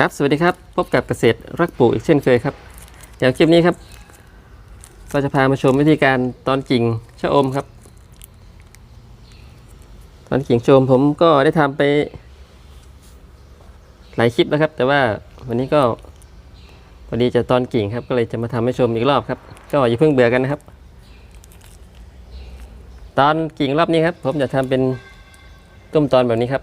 ครับ สวัสดีครับ พบกับเกษตรรักปลูกอีกเช่นเคยครับเดี๋ยวคลิปนี้ครับก็จะพามาชมวิธีการตอนกิ่งชะอมครับ ตอนกิ่งชะอมผมก็ได้ทำไป หลายคลิปแล้วครับ แต่ว่าวันนี้ก็พอดีจะตอนกิ่งครับ ก็เลยจะมาทำให้ชมอีกรอบครับ ก็อย่าเพิ่งเบื่อกันนะครับ ตอนกิ่งรอบนี้ครับ ผมจะทำเป็นต้มตอนแบบนี้ครับ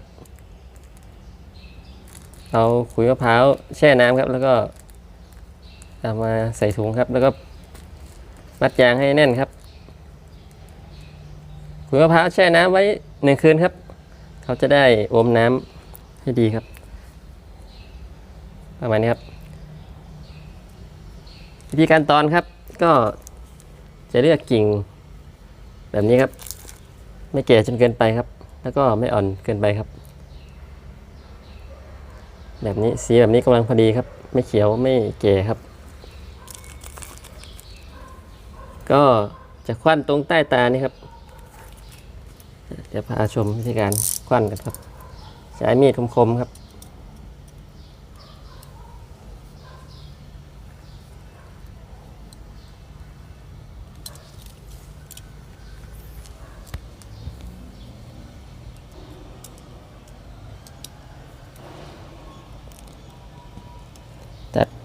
เอาขุยมะพร้าวแช่น้ำครับ แล้วก็เอามาใส่ถุงครับ แล้วก็มัดยางให้แน่นครับ ขุยมะพร้าวแช่น้ำไว้หนึ่งคืนครับ เขาจะได้อมน้ำให้ดีครับ ประมาณนี้ครับ วิธีการตอนครับก็จะเลือกกิ่ง แบบนี้ครับ ไม่แก่จนเกินไปครับ แล้วก็ไม่อ่อนเกินไปครับ แบบนี้สีแบบนี้กำลังพอดีครับ ไม่เขียวไม่เก๋ครับ ก็จะควันตรงใต้ตานี่ครับเดี๋ยวพาชมวิธีการควันกันครับ ใช้มีดคมๆครับ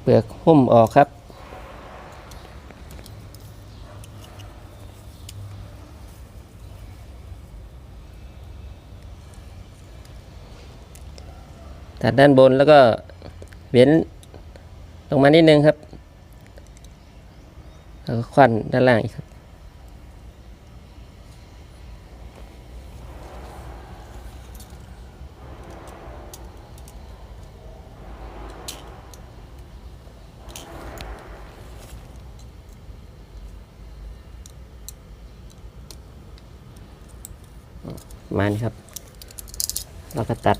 ลือกหุ้มออกครับ ตัดด้านบนแล้วก็เว้นลงมานิดนึงครับแล้วก็ควันด้านล่างอีกครับ มานี้ครับ เราก็ตัด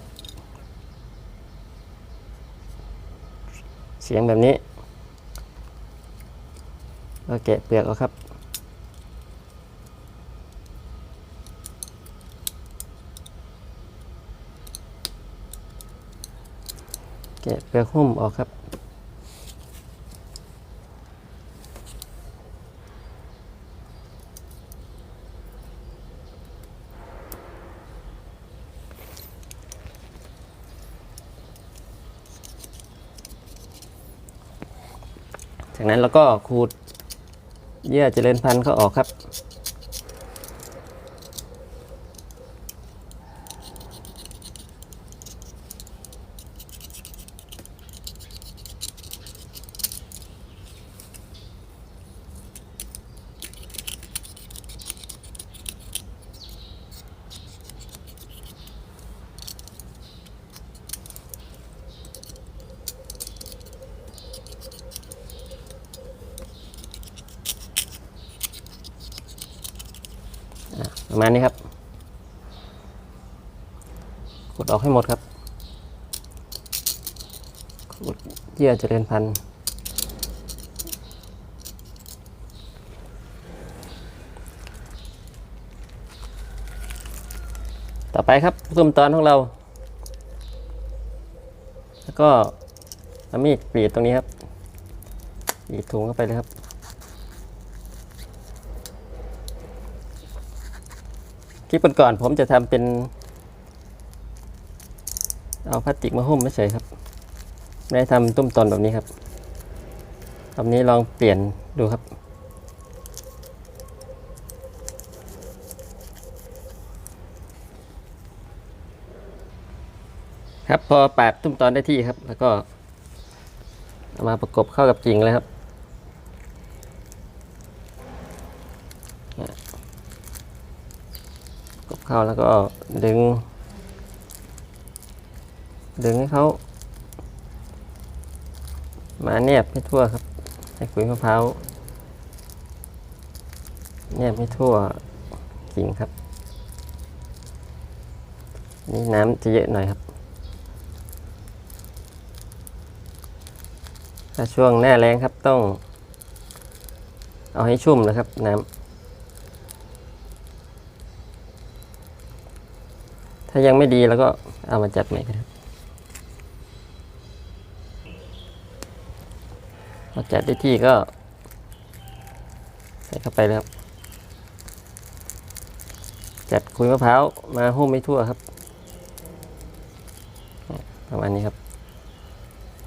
เสียงแบบนี้ก็แกะเปลือกเอาครับ แกะเปลือกหุ้มออกครับ จากนั้นเราก็ขูดเยื่อเจริญพันธุ์เขาออกครับ มาณนี้ครับขูดออกให้หมดครับขูดเยื่อเจริญพันธุ์ต่อไปครับส้มตอนของเรา แล้วก็เอามีดกรีดตรงนี้ครับกรีดถุงเข้าไปเลยครับ คลิปก่อนๆผมจะทำเป็น เอาพลาสติกมาหุ้มไม่เฉยครับ ไม่ได้ทำตุ้มตอนแบบนี้ครับคำนี้ลองเปลี่ยนดูครับครับพอปาดตุ้มตอนได้ที่ครับ แล้วก็เอามาประกบเข้ากับกิ่งเลยครับ กบ เข้าแล้วก็ดึง ดึงให้เขามาแนบให้ทั่วครับให้ขุยมะพร้าวแนบให้ทั่วกิ่งครับ นี่น้ำจะเยอะหน่อยครับ ถ้าช่วงหน้าแรงครับต้อง เอาให้ชุ่มนะครับน้ำ ถ้ายังไม่ดีแล้วก็เอามาจัดใหม่ครับเราจัดได้ที่ก็ใส่เข้าไปเลยครับจัดคุยมะพร้าวมาหุ้มไม่ทั่วครับประมาณนี้ครับ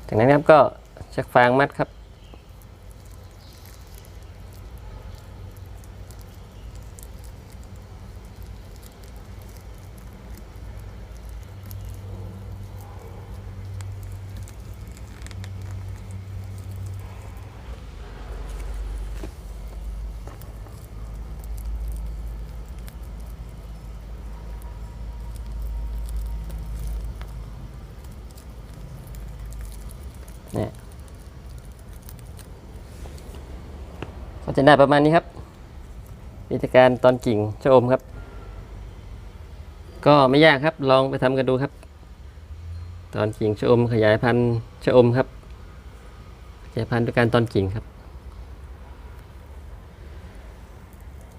จากนั้นครับก็ชักฟางมัดครับ นี่ก็จะได้ประมาณนี้ครับ วิธีการตอนกิ่งชะอมครับ ก็ไม่ยากครับลองไปทำกันดูครับ ตอนกิ่งชะอมขยายพันธุ์ชะอมครับขยายพันธุ์ด้วยการตอนกิ่งครับ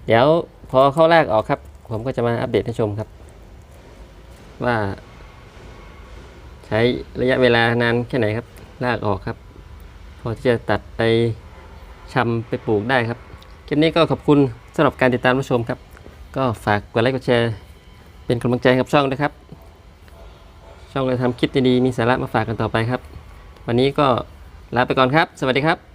เดี๋ยวพอเข้ารากออกครับ ผมก็จะมาอัปเดตให้ชมครับ ว่า ใช้ระยะเวลานานแค่ไหนครับ ลากออกครับ พอที่จะตัดไปชำไปปลูกได้ครับคลิปนี้ก็ขอบคุณสำหรับการติดตามรับชมครับ ก็ฝากกดไลค์กดแชร์ เป็นกำลังใจให้กับช่องด้วยครับ ช่องเราทำคลิปดีๆมีสาระมาฝากกันต่อไปครับ วันนี้ก็ลาไปก่อนครับ สวัสดีครับ